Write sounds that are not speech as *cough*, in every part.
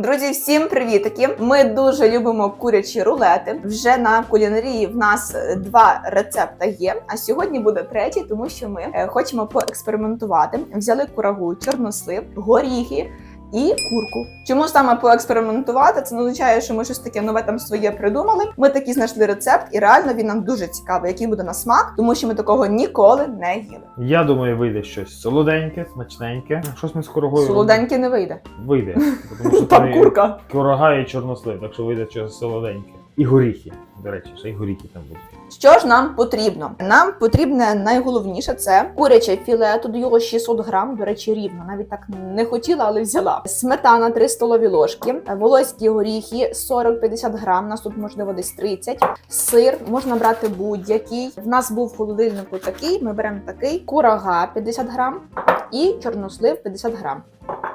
Друзі, всім привітки! Ми дуже любимо курячі рулети. Вже на кулінарії в нас е, два рецепта є. А сьогодні буде третій, тому що ми е, хочемо поекспериментувати. Взяли курагу, чорнослив, горіхи. І курку. Чому саме поекспериментувати? Це не означає, що ми щось таке нове там своє придумали. Ми такі знайшли рецепт, і реально він нам дуже цікавий, який буде на смак, тому що ми такого ніколи не їли. Я думаю, вийде щось солоденьке, смачненьке. Щось ми з корогою. Солоденьке не вийде. вийде. Тому *laughs* що Там курка. курага і чорнослив, так що вийде щось солоденьке. І горіхи. До речі, ще й горіхи там будуть. Що ж нам потрібно? Нам потрібне найголовніше це куряче філе. Тут його 600 грам, до речі, рівно. Навіть так не хотіла, але взяла. Сметана 3 столові ложки, волоські горіхи 40-50 грам. Нас тут можливо десь 30. Сир можна брати будь-який. В нас був в холодильнику такий. Ми беремо такий. Курага 50 грам і чорнослив 50 грам.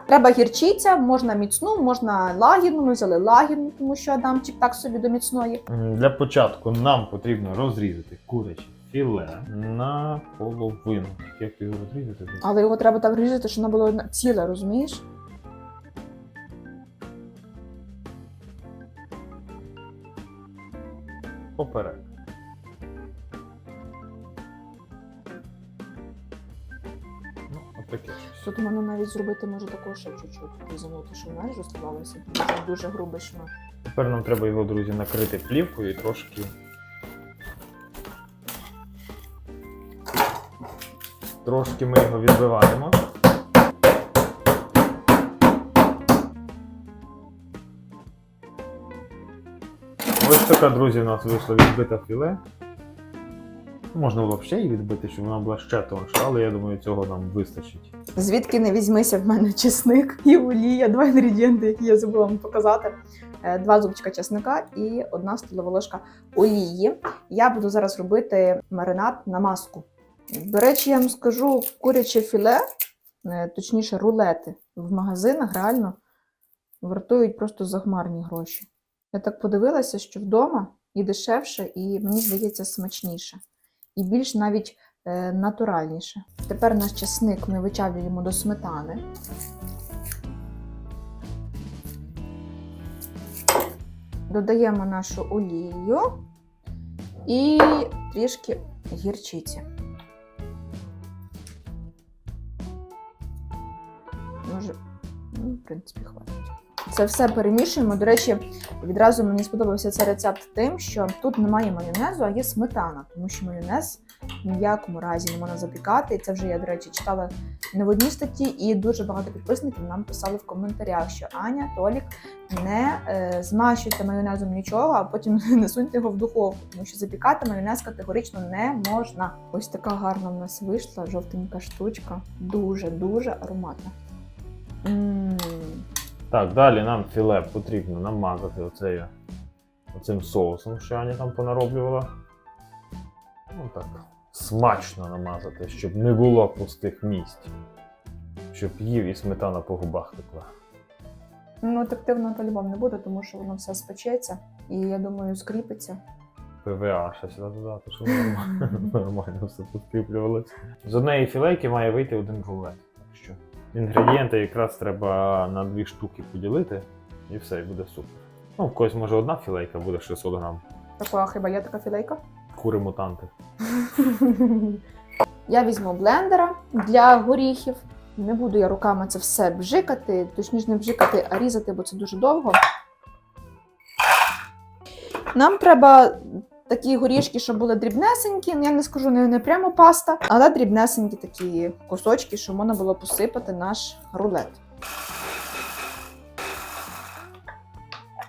Треба гірчиця, можна міцну, можна лагідну. Ми взяли лагідну, тому що Адамчик так собі до міцної. Для початку нам потрібно розрізати куряче філе на половину. Як ти його розрізати? Але його треба так різати, щоб воно було ціле, розумієш? Поперек. Тут можна навіть зробити може також ще чуть-чуть різанути, щоб розкладалося. Це дуже грубий шмат. Тепер нам треба його, друзі, накрити плівкою і трошки. Трошки ми його відбиваємо. Ось така, друзі, у нас вийшла відбита філе. Можна було ще її відбити, щоб вона була ще тонша, але я думаю, цього нам вистачить. Звідки не візьмися в мене чесник і олія, два інгредієнти, які я забула вам показати. Е, Два зубчика чесника і одна столова ложка олії. Я буду зараз робити маринад на маску. До речі, я вам скажу, куряче філе, е, точніше, рулети в магазинах реально вартують просто захмарні гроші. Я так подивилася, що вдома і дешевше, і мені здається, смачніше. І більш навіть натуральніше. Тепер наш часник ми вичавлюємо до сметани. Додаємо нашу олію і трішки гірчиці. Може, ну, в принципі, хватить. Це все перемішуємо. До речі, відразу мені сподобався цей рецепт тим, що тут немає майонезу, а є сметана, тому що майонез в якому разі не можна запікати. І це вже я, до речі, читала не в одній статті, і дуже багато підписників нам писали в коментарях, що Аня, Толік, не е, змащуйте майонезом нічого, а потім *laughs* не суньте його в духовку, тому що запікати майонез категорично не можна. Ось така гарна в нас вийшла жовтенька штучка. Дуже дуже ароматна. М, Так, далі нам філе потрібно намазати оцею, оцим соусом, що Аня там понароблювала. Ну так, смачно намазати, щоб не було пустих місць. Щоб їв і сметана по губах текла. Ну, ефективно по-любому не буде, тому що воно все спечеться і я думаю, скріпиться. ПВА ще сюди додати, щоб нормально, все підкріплювалося. З однієї філейки має вийти один рулет. Так що інгредієнти якраз треба на дві штуки поділити, і все, і буде супер. Ну, в когось може одна філейка буде 600 грам. Така хіба є така філейка? Кури мутанти. *laughs* Я візьму блендера для горіхів. Не буду я руками це все бжикати, точніше не бжикати, а різати, бо це дуже довго. Нам треба такі горішки, щоб були дрібнесенькі. Ну, Я не скажу не, не прямо паста, але дрібнесенькі такі кусочки, щоб можна було посипати наш рулет.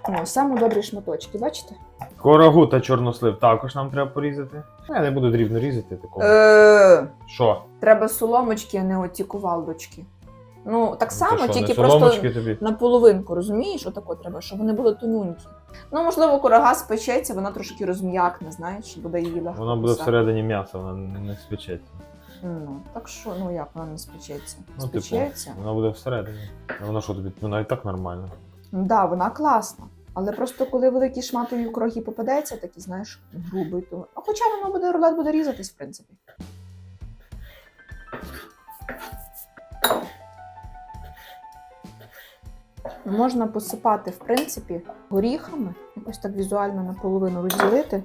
О, саме добрі шматочки, бачите? Корогу та чорнослив також нам треба порізати. Ну, Я не буду дрібно різати такого. Е, Що? Треба соломочки, а не оті кувалдочки. Ну, так само, що, тільки не просто соломочки тобі? на половинку, розумієш, отако треба, щоб вони були тонюнькі. Ну, можливо, курага спечеться, вона трошки розм'якне, знаєш, буде її легко. Вона буде кусати. всередині м'яса, вона не не спечеться. Ну, так що, ну як вона не спечеться? Ну, типу, спечеться? Вона буде всередині. А вона що тобі? Вона і так нормально. Ну, да, вона класна. Але просто коли великий шматові кроги попадеться, такий, знаєш, грубий, то. А хоча воно буде рулет буде різатись, в принципі. Можна посипати, в принципі, горіхами, ось так візуально наполовину розділити.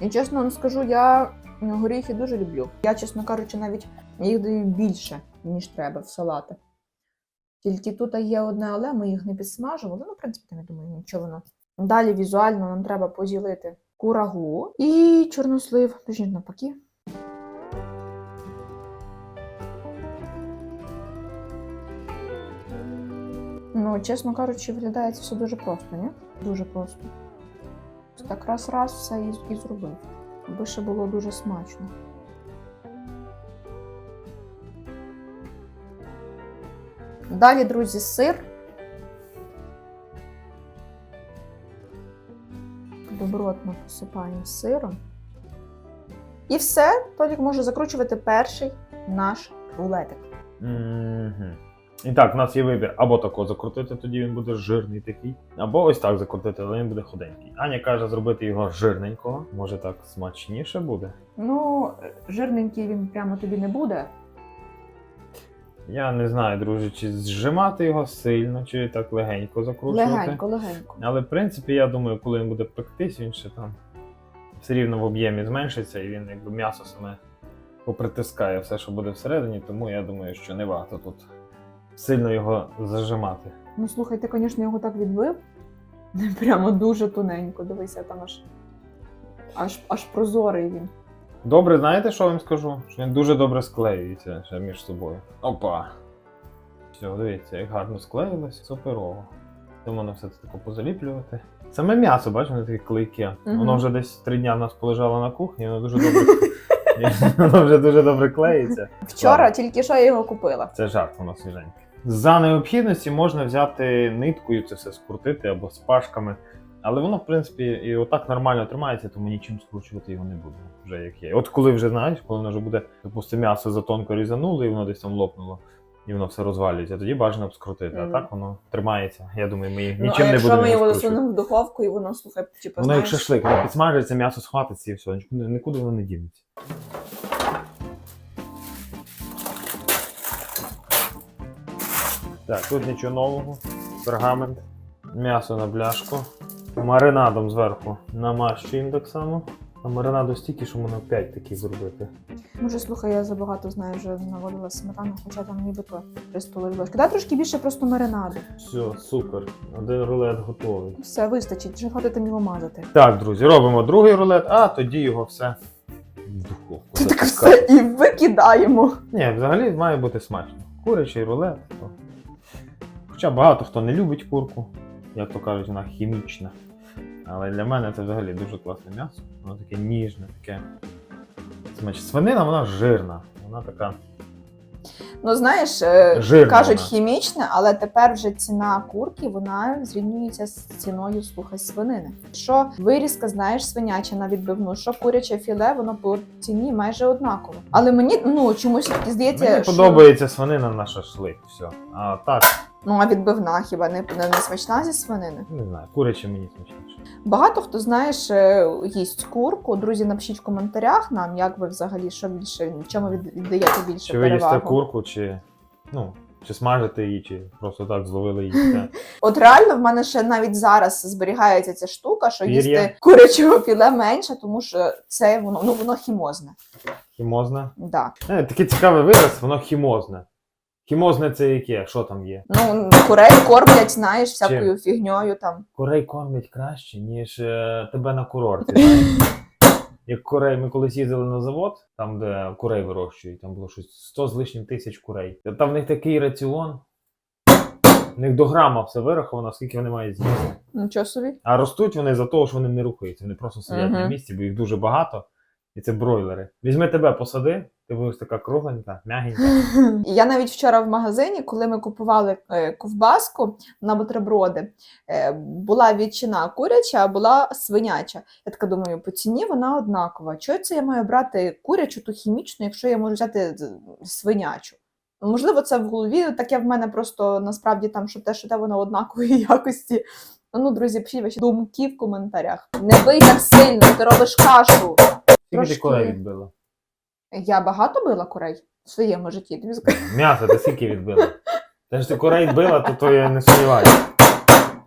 І чесно вам скажу, я горіхи дуже люблю. Я, чесно кажучи, навіть їх даю більше, ніж треба в салати. Тільки тут є одне але, ми їх не підсмажували. Ну, в принципі, я думаю, нічого воно. Далі візуально нам треба поділити курагу і чорнослив, точніше навпаки. Ну, чесно кажучи, виглядає це все дуже просто, ні? Дуже просто. Так раз-раз все і, і зробив. Аби ще було дуже смачно. Далі, друзі, сир. Добротно посипаємо сиром. І все, Толік може закручувати перший наш рулетик. Мгм. І так, в нас є вибір або тако закрутити, тоді він буде жирний такий, або ось так закрутити, але він буде худенький. Аня каже зробити його жирненького, може так смачніше буде. Ну, жирненький він прямо тобі не буде. Я не знаю, друже, чи зжимати його сильно, чи так легенько закручувати. Легенько, легенько. Але в принципі, я думаю, коли він буде пектись, він ще там все рівно в об'ємі зменшиться, і він якби м'ясо саме попритискає все, що буде всередині, тому я думаю, що не варто тут сильно його зажимати. Ну, слухай, ти, звісно, його так відбив. *laughs* Прямо дуже тоненько. Дивися, там аж, аж, аж прозорий він. Добре, знаєте, що я вам скажу? Що він дуже добре склеюється ще між собою. Опа! Все, дивіться, як гарно склеїлось, суперово. Тому воно все це тако позаліплювати. Саме м'ясо, бачиш, воно таке клейке. Мгм. Воно вже десь три дня в нас полежало на кухні, воно дуже добре. *laughs* воно вже дуже добре клеїться. Вчора тільки що я його купила. Це жарт, воно свіженьке. За необхідності можна взяти ниткою це все скрутити або з пашками. Але воно, в принципі, і отак нормально тримається, тому нічим скручувати його не буде. Вже як є. От коли вже знаєш, коли воно вже буде, допустимо, м'ясо затонко різануло, і воно десь там лопнуло, і воно все розвалюється, тоді бажано б скрутити. А так воно тримається. Я думаю, ми Ну, нічим а не якщо ми його засунемо в духовку і воно, слухай, типу, Воно як знаєш, шашлик, воно підсмажується, м'ясо схватиться і все, нікуди воно не дінеться. Так, тут нічого нового. Пергамент, м'ясо на бляшку. Маринадом зверху намащуємо так само. А маринаду стільки, що можна 5 таких зробити. Може, слухай, я забагато знаю, вже наводила сметану, хоча там нібито 3 столові ложки. Дай трошки більше просто маринаду. Все, супер. Один рулет готовий. Все, вистачить, вже хватить там його мазати. Так, друзі, робимо другий рулет, а тоді його все в духовку. Так все і викидаємо. Ні, взагалі має бути смачно. Курячий рулет. То... Хоча багато хто не любить курку, як то кажуть, вона хімічна. Але для мене це взагалі дуже класне м'ясо. Воно таке ніжне, таке. Смачне. Свинина, вона жирна. Вона така. Ну, знаєш, е, Жирна кажуть вона. хімічне, але тепер вже ціна курки вона зрівнюється з ціною слухай свинини. Що вирізка, знаєш, свиняча на відбивну, що куряче філе, воно по ціні майже однаково. Але мені ну чомусь здається, Мені що подобається свинина на шашлик. Все. А так, ну а відбивна хіба не, не, не смачна зі свинини. не знаю, куряче мені смачніше. Багато хто знаєш, їсть курку. Друзі, напишіть в коментарях нам, як ви взагалі що більше, чому від- віддаєте більше Чи ви їсте курку, чи. Ну, чи смажите її, чи просто так зловили її. *laughs* От реально в мене ще навіть зараз зберігається ця штука, що Пір'я? їсти курячого філе менше, тому що це воно ну воно хімозне. Хімозне. Да. Е, такий цікавий вираз, воно хімозне. Хімозне це яке? Що там є? Ну курей кормлять, знаєш, всякою фігньою там. Курей кормять краще, ніж е, тебе на курорті. *laughs* знаєш. Як курей, ми колись їздили на завод, там, де курей вирощують, там було щось 100 з лишнім тисяч курей. Та Там в них такий раціон. В них до грама все вираховано, скільки вони мають з'їсти. Нічого собі. А ростуть вони за того, що вони не рухаються. Вони просто сидять на місці, бо їх дуже багато. І це бройлери. Візьми тебе, посади, ти будеш така кругленька, м'ягенька. *laughs* Я навіть вчора в магазині, коли ми купували е, ковбаску на бутерброди, е, була ветчина куряча, а була свиняча. Я така думаю, по ціні вона однакова. Чого це я маю брати курячу ту хімічну, якщо я можу взяти свинячу? Можливо, це в голові таке в мене просто насправді там, що те, що те воно однакової *laughs* якості. Ну, друзі, пишіть ваші думки в коментарях. Не бий так сильно, ти робиш кашу. Скільки ти Трошки. відбила? Я багато била курей в своєму житті. Тобі скажу. М'ясо ти скільки відбила? Те ж ти курей била, то то я не сумніваюся.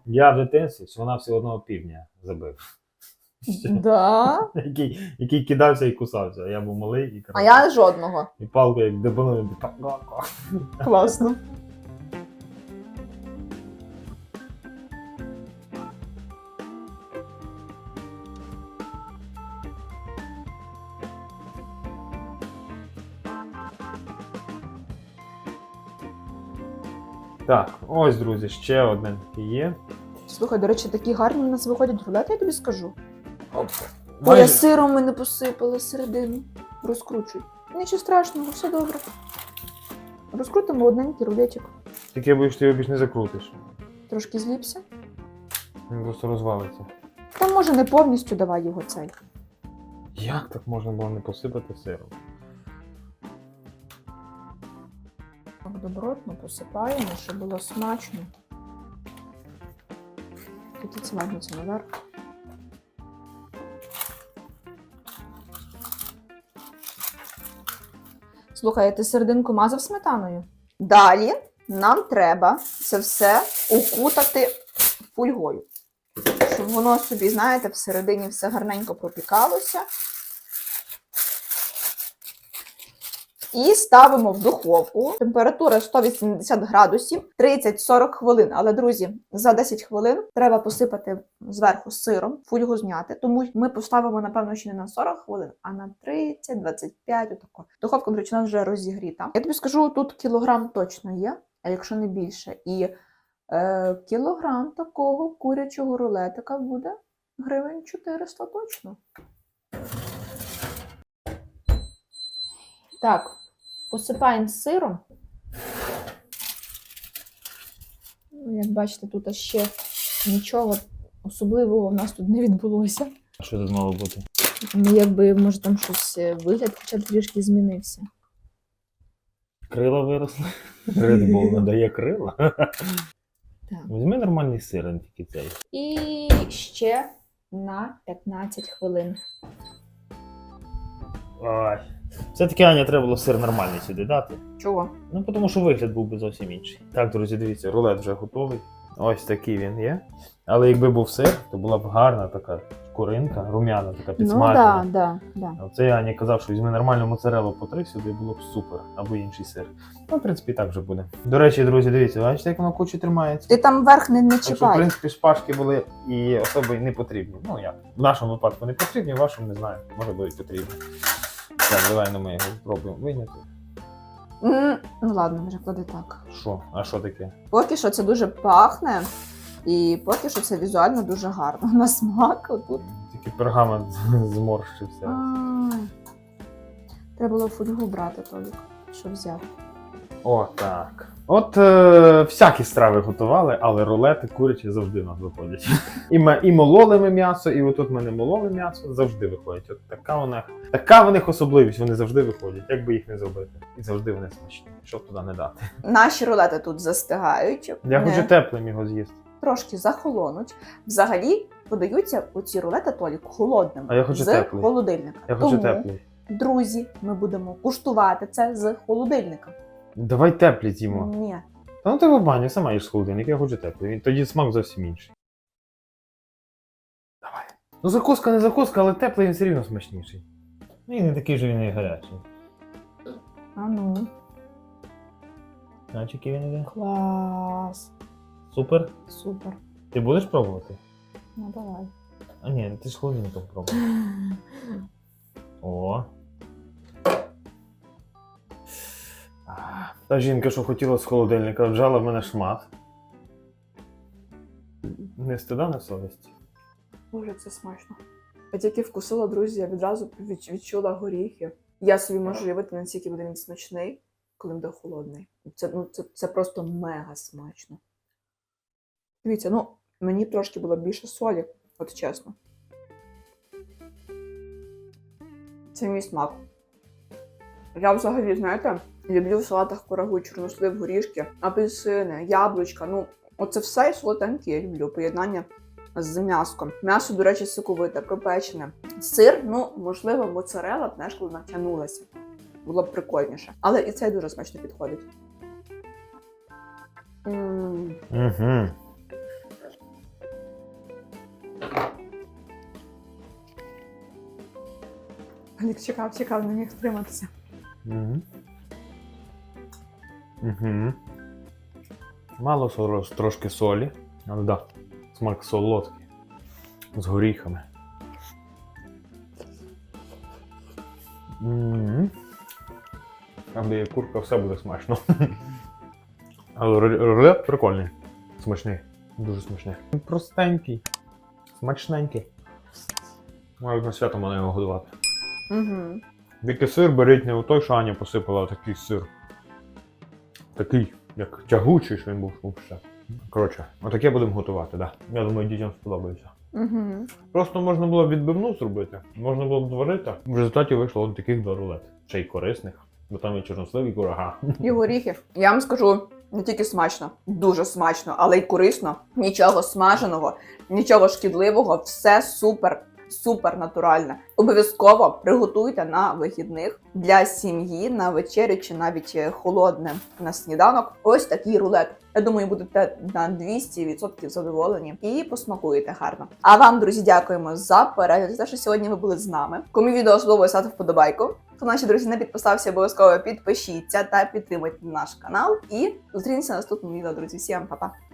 Я в дитинстві всього всього одного півдня забив. Да. *laughs* Який, який кидався і кусався. Я був малий і А я жодного. І палку як дебанув. Класно. Так, ось, друзі, ще один такий є. Слухай, до речі, такі гарні у нас виходять рулети, я тобі скажу. Ой, я Майже, сиром ми не посипали середину. Розкручуй. Нічого страшного, все добре. Розкрутимо одненький рулетик. тільки я боюсь, що ти його більш не закрутиш. Трошки зліпся. Він просто розвалиться. Та може не повністю давай його цей. Як так можна було не посипати сиром? Добротно посипаємо, щоб було смачно. Тут це наверх. Слухай, ти серединку мазав сметаною? Далі нам треба це все укутати фольгою. Щоб воно собі, знаєте, всередині все гарненько пропікалося. І ставимо в духовку. Температура 180 градусів 30-40 хвилин. Але, друзі, за 10 хвилин треба посипати зверху сиром, фольгу зняти. Тому ми поставимо, напевно, ще не на 40 хвилин, а на 30-25. Отако. Духовка, речі, вже розігріта. Я тобі скажу, тут кілограм точно є, а якщо не більше. І е, кілограм такого курячого рулетика буде гривень 400 точно. Так, посипаємо сиром. Ну, Як бачите, тут ще нічого особливого в нас тут не відбулося. А що тут мало бути? Ну, якби, може, там щось е, вигляд хоча б трішки змінився. Крила виросли. *laughs* Red Bull надає крила. Так. Візьми нормальний сир, а не тільки цей. І ще на 15 хвилин. Ой. Все-таки Аня треба було сир нормальний сюди дати. Чого? Ну, тому що вигляд був би зовсім інший. Так, друзі, дивіться, рулет вже готовий. Ось такий він є. Але якби був сир, то була б гарна така шкуринка, рум'яна, така Ну, підсмажена. да, да, да. А Оце я Ані казав, що візьми нормальну моцарелу по три сюди було б супер, або інший сир. Ну, в принципі, так вже буде. До речі, друзі, дивіться, бачите, як воно кучі тримається. Ти там верх не, не Так що, в принципі, шпажки були і особо й не потрібні. Ну як? В нашому випадку не потрібні, в вашому не знаю. Може будуть потрібні. Так, давай ну, ми його спробуємо виняти. М, Ну ладно, вже клади так. Що? А що таке? Поки що це дуже пахне, і поки що це візуально дуже гарно. На смак отут. Тільки пергамент *laughs* зморщився. Ай. Треба було фольгу брати, Толік, що взяв. О, так. От е, всякі страви готували, але рулети курячі завжди у нас виходять. І, ми, і мололи ми м'ясо, і отут ми не мололи м'ясо, завжди виходять. От така у них, така в них особливість, вони завжди виходять, як би їх не зробити. І завжди вони смачні. Що туди не дати. Наші рулети тут застигають. Я не- хочу теплим його з'їсти. трошки захолонуть. Взагалі подаються оці рулети Толік холодними А я хочу з теплий. холодильника. Я хочу Тому, теплий. друзі, ми будемо куштувати це з холодильника. Давай теплі з'їмо. Ні. Та ну ти в баню, сама їж з холодильник, я хочу теплий. Він тоді смак зовсім інший. Давай. Ну закуска не закуска, але теплий він все рівно смачніший. Ну і не такий же він і гарячий. А ну, Знаєш, який він іде? клас. Супер. Супер. Ти будеш пробувати? Ну давай. А ні, ти ж холодильником пробуй. *laughs* О. Та жінка, що хотіла з холодильника, вжала в мене шмат. Не стида, не совісті. Боже, це смачно. Я тільки вкусила, друзі, я відразу відчула горіхи. Я собі можу уявити, наскільки буде він смачний, коли буде холодний. Це, ну, це, це просто мега смачно. Дивіться, ну, мені трошки було більше солі, от чесно. Це мій смак. Я взагалі, знаєте, Люблю в салатах курагу, чорнослив, горішки, апельсини, яблучка. Ну, оце все і солоденьке я люблю. Поєднання з м'яском. М'ясо, до речі, соковите, пропечене. Сир, ну, можливо, моцарела б знаєш, коли натягнулася. Було б прикольніше. Але і цей дуже смачно підходить. М, Угу. Олег чекав, чекав, не міг втриматися. Угу. Угу. Мало трошки солі. Але да, смак солодкий. З горіхами. Там, де є курка, все буде смачно. Але рулет- прикольний. Смачний. Дуже смачний. Простенький. Смачненький. Можна на свято мене його годувати. Угу. Тільки сир беріть не у той, що Аня посипала, а такий сир. Такий, як тягучий, що він був взагалі. Коротше, отаке будемо готувати, так. Да. Я думаю, дітям сподобається. Угу. Просто можна було відбивну зробити, можна було б зварити. В результаті вийшло от таких два рулети. Ще й корисних, бо там і чорнослив, і курага. І горіхи. Я вам скажу, не тільки смачно, дуже смачно, але й корисно. Нічого смаженого, нічого шкідливого, все супер. Супер натуральне. Обов'язково приготуйте на вихідних для сім'ї на вечерю чи навіть холодне на сніданок. Ось такий рулет. Я думаю, будете на 200% задоволені і посмакуєте гарно. А вам, друзі, дякуємо за перегляд, за що сьогодні ви були з нами. Кому відео сподобалося, ставте вподобайку. Хто наші друзі не підписався, обов'язково підпишіться та підтримуйте наш канал. І зустрінемося наступному відео, друзі. Всім па-па!